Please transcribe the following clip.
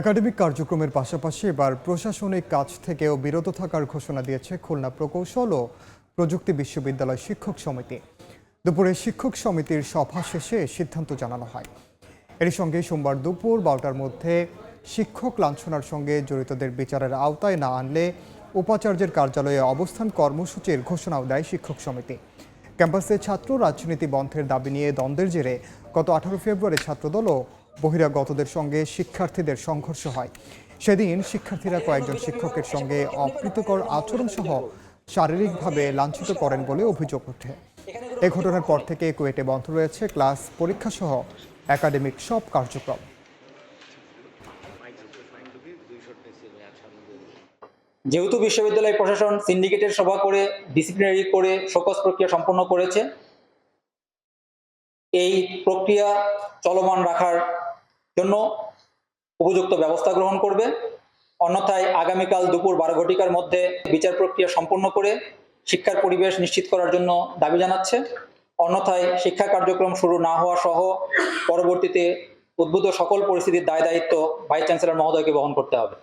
Academic কার্যক্রমের পাশাপাশি এবার প্রশাসনিক কাজ থেকেও বিরত থাকার ঘোষণা দিয়েছে খুলনা প্রকৌশল ও প্রযুক্তি বিশ্ববিদ্যালয় শিক্ষক সমিতি। দুপুরে শিক্ষক সমিতির সভা শেষে সিদ্ধান্ত জানানো হয়। এর সঙ্গে সোমবার দুপুর বারোটার মধ্যে শিক্ষক লাঞ্ছনার সঙ্গে জড়িতদের বিচারের আওতায় না আনলে উপাচার্যের কার্যালয়ে অবস্থান কর্মসূচির ঘোষণাও দেয় শিক্ষক সমিতি। ক্যাম্পাসে ছাত্র রাজনীতি বন্ধের দাবি নিয়ে দ্বন্দ্বের জেরে গত আঠারো ফেব্রুয়ারি ছাত্রদল ও বহিরাগতদের সঙ্গে শিক্ষার্থীদের সংঘর্ষ হয়। সেদিন শিক্ষার্থীরা কয়েকজন শিক্ষকের সঙ্গে অপ্রীতকর আচরণ সহ শারীরিকভাবে লাঞ্ছিত করেন বলে অভিযোগ ওঠে। এ ঘটনার পর থেকে কুয়েটে বন্ধ রয়েছে ক্লাস পরীক্ষা সহ একাডেমিক সব কার্যক্রম। যেহেতু বিশ্ববিদ্যালয় প্রশাসন সিন্ডিকেটের সভা করে, ডিসিপ্লিনারি করে শোকস প্রক্রিয়া সম্পন্ন করেছে, এই প্রক্রিয়া চলমান রাখার জন্য উপযুক্ত ব্যবস্থা গ্রহণ করবে। অন্যথায় আগামীকাল দুপুর বারো ঘটিকার মধ্যে বিচার প্রক্রিয়া সম্পন্ন করে শিক্ষার পরিবেশ নিশ্চিত করার জন্য দাবি জানাচ্ছে। অন্যথায় শিক্ষা কার্যক্রম শুরু না হওয়া সহ পরবর্তীতে উদ্ভূত সকল পরিস্থিতির দায় দায়িত্ব ভাইস চ্যান্সেলর মহোদয়কে বহন করতে হবে।